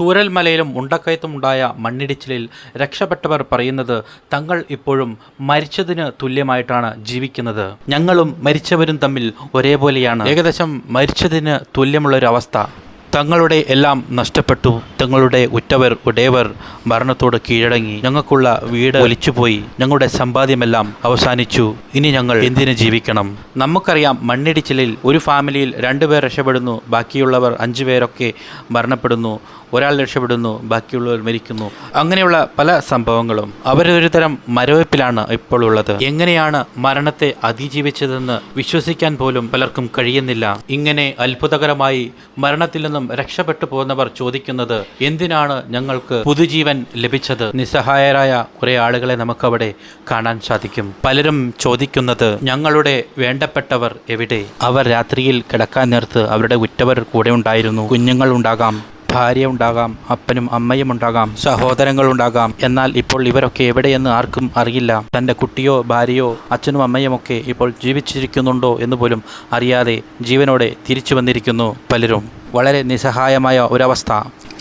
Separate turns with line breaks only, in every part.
ചൂരൽമലയിലും ഉണ്ടക്കയത്തും ഉണ്ടായ മണ്ണിടിച്ചിലിൽ രക്ഷപ്പെട്ടവർ പറയുന്നത് തങ്ങൾ ഇപ്പോഴും മരിച്ചതിന് തുല്യമായിട്ടാണ് ജീവിക്കുന്നത്. ഞങ്ങളും മരിച്ചവരും തമ്മിൽ ഒരേപോലെയാണ്. ഏകദേശം മരിച്ചതിന് തുല്യമുള്ളൊരവസ്ഥ. തങ്ങളുടെ എല്ലാം നഷ്ടപ്പെട്ടു. തങ്ങളുടെ ഉറ്റവർ ഉടയവർ മരണത്തോട് കീഴടങ്ങി. ഞങ്ങൾക്കുള്ള വീട് ഒലിച്ചുപോയി. ഞങ്ങളുടെ സമ്പാദ്യമെല്ലാം അവസാനിച്ചു. ഇനി ഞങ്ങൾ എന്തിനു ജീവിക്കണം? നമുക്കറിയാം മണ്ണിടിച്ചിലിൽ ഒരു ഫാമിലിയിൽ രണ്ടുപേർ രക്ഷപ്പെടുന്നു ബാക്കിയുള്ളവർ അഞ്ചു പേരൊക്കെ മരണപ്പെടുന്നു ഒരാൾ രക്ഷപ്പെടുന്നു ബാക്കിയുള്ളവർ മരിക്കുന്നു. അങ്ങനെയുള്ള പല സംഭവങ്ങളും. അവരൊരു തരം മരവയ്പ്പിലാണ് ഇപ്പോൾ ഉള്ളത്. എങ്ങനെയാണ് മരണത്തെ അതിജീവിച്ചതെന്ന് വിശ്വസിക്കാൻ പോലും പലർക്കും കഴിയുന്നില്ല. ഇങ്ങനെ അത്ഭുതകരമായി മരണത്തിൽ നിന്നും രക്ഷപ്പെട്ടു പോകുന്നവർ ചോദിക്കുന്നത് എന്തിനാണ് ഞങ്ങൾക്ക് പുതുജീവൻ ലഭിച്ചത്? നിസ്സഹായരായ കുറെ ആളുകളെ നമുക്കവിടെ കാണാൻ സാധിക്കും. പലരും ചോദിക്കുന്നത് ഞങ്ങളുടെ വേണ്ടപ്പെട്ടവർ എവിടെ? അവർ രാത്രിയിൽ കിടക്കാൻ നേർത്ത് അവരുടെ ഉറ്റവർ കൂടെ ഉണ്ടായിരുന്നു. കുഞ്ഞുങ്ങൾ ഉണ്ടാകാം. ഭാര്യ ഉണ്ടാകാം അപ്പനും അമ്മയും ഉണ്ടാകാം സഹോദരങ്ങൾ ഉണ്ടാകാം എന്നാൽ ഇപ്പോൾ ഇവരൊക്കെ എവിടെയെന്ന് ആർക്കും അറിയില്ല. തന്റെ കുട്ടിയോ ഭാര്യയോ അച്ഛനും അമ്മയും ഒക്കെ ഇപ്പോൾ ജീവിച്ചിരിക്കുന്നുണ്ടോ എന്ന് പോലും അറിയാതെ ജീവനോടെ തിരിച്ചു വന്നിരിക്കുന്നു പലരും. വളരെ നിസ്സഹായമായ ഒരവസ്ഥ.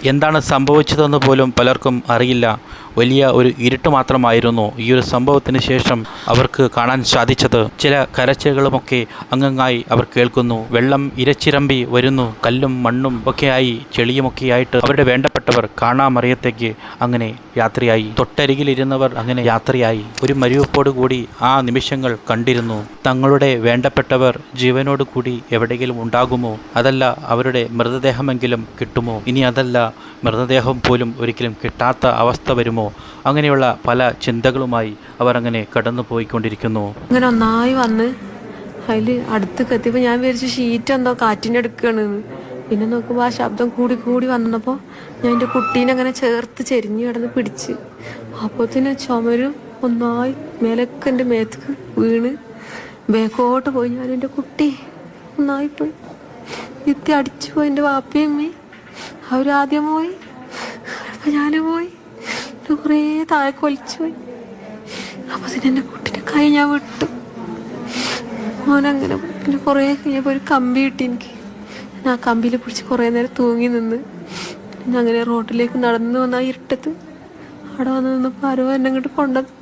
എന്താണ് സംഭവിച്ചതെന്ന് പോലും പലർക്കും അറിയില്ല. വലിയ ഒരു ഇരുട്ട് മാത്രമായിരുന്നു ഈ ഒരു സംഭവത്തിന് ശേഷം അവർക്ക് കാണാൻ സാധിച്ചത്. ചില കരച്ചിലുകളുമൊക്കെ അംഗങ്ങായി അവർ കേൾക്കുന്നു. വെള്ളം ഇരച്ചിരമ്പി വരുന്നു. കല്ലും മണ്ണും ഒക്കെയായി ചെളിയുമൊക്കെയായിട്ട് അവരുടെ വേണ്ടപ്പെട്ടവർ കാണാമറിയത്തേക്ക് അങ്ങനെ യാത്രയായി. തൊട്ടരികിലിരുന്നവർ അങ്ങനെ യാത്രയായി. ഒരു കൂടി ആ നിമിഷങ്ങൾ കണ്ടിരുന്നു. തങ്ങളുടെ വേണ്ടപ്പെട്ടവർ ജീവനോട് കൂടി എവിടെയെങ്കിലും ഉണ്ടാകുമോ? അതല്ല അവരുടെ മൃതദേഹമെങ്കിലും കിട്ടുമോ? ഇനി അതല്ല മൃതദേഹം പോലും ഒരിക്കലും കിട്ടാത്ത അവസ്ഥ വരുമോ? അങ്ങനെയുള്ള പല ചിന്തകളുമായി അവർ അങ്ങനെ കടന്നു പോയിക്കൊണ്ടിരിക്കുന്നു.
അങ്ങനെ ഒന്നായി വന്ന് അതിൽ അടുത്ത് എത്തിയപ്പോൾ ഞാൻ വിചാരിച്ചു ഷീറ്റ് എന്തോ കാറ്റിന്റെ എടുക്കുകയാണ് പിന്നെ നോക്കുമ്പോൾ ആ ശബ്ദം കൂടി കൂടി വന്നപ്പോൾ ഞാൻ എന്റെ കുട്ടീനെ അങ്ങനെ ചേർത്ത് ചെരിഞ്ഞ് കിടന്ന് പിടിച്ച്. അപ്പോത്തിന് ചുമരും ഒന്നായി മേലൊക്കെ എന്റെ മേത്തക്ക് വീണ്. ബേക്കോട്ട് പോയി. ഞാൻ എന്റെ കുട്ടി ഒന്നായി പോയി. എത്തി അടിച്ചു പോയി എന്റെ വാപ്പയും അമ്മയും. അവരാദ്യം പോയി. അപ്പം ഞാനും പോയി. കുറേ താഴെ കൊലിച്ചു പോയി. അപ്പൊ പിന്നെ എന്റെ കൈ ഞാൻ വിട്ടു. മോനങ്ങനെ. പിന്നെ കുറേ കഴിഞ്ഞപ്പോൾ ഒരു കമ്പി കിട്ടി എനിക്ക്. ഞാൻ ആ കമ്പിയിൽ പിടിച്ച് കുറേ നേരം തൂങ്ങി നിന്ന്. ഞാൻ അങ്ങനെ റോട്ടിലേക്ക് നടന്നു വന്ന ഇരുട്ടത്ത്. അവിടെ വന്ന് നിന്നപ്പോൾ ആരോ എന്നെ അങ്ങോട്ട് കൊണ്ടത്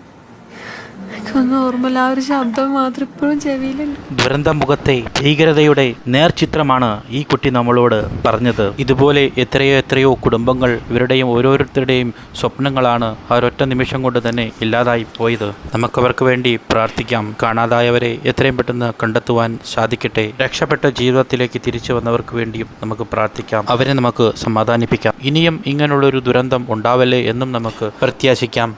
ഓർമ്മയില്ല ആ ഒരു ശബ്ദം മാത്രം ഇപ്പോഴും ചെവിയിലുണ്ട്.
ദുരന്തമുഖത്തെ ഭീകരതയുടെ നേർചിത്രമാണ് ഈ കുട്ടി നമ്മളോട് പറഞ്ഞത്. ഇതുപോലെ എത്രയോ എത്രയോ കുടുംബങ്ങൾ ഇവരുടെയും ഓരോരുത്തരുടെയും സ്വപ്നങ്ങളാണ് ആ ഒരൊറ്റ നിമിഷം കൊണ്ട് തന്നെ ഇല്ലാതായി പോയത്. നമുക്കവർക്ക് വേണ്ടി പ്രാർത്ഥിക്കാം. കാണാതായവരെ എത്രയും പെട്ടെന്ന് കണ്ടെത്തുവാൻ സാധിക്കട്ടെ. രക്ഷപ്പെട്ട ജീവിതത്തിലേക്ക് തിരിച്ചു വന്നവർക്ക് വേണ്ടിയും നമുക്ക് പ്രാർത്ഥിക്കാം. അവരെ നമുക്ക് സമാധാനിപ്പിക്കാം. ഇനിയും ഇങ്ങനെയുള്ളൊരു ദുരന്തം ഉണ്ടാവല്ലേ എന്നും നമുക്ക് പ്രത്യാശിക്കാം.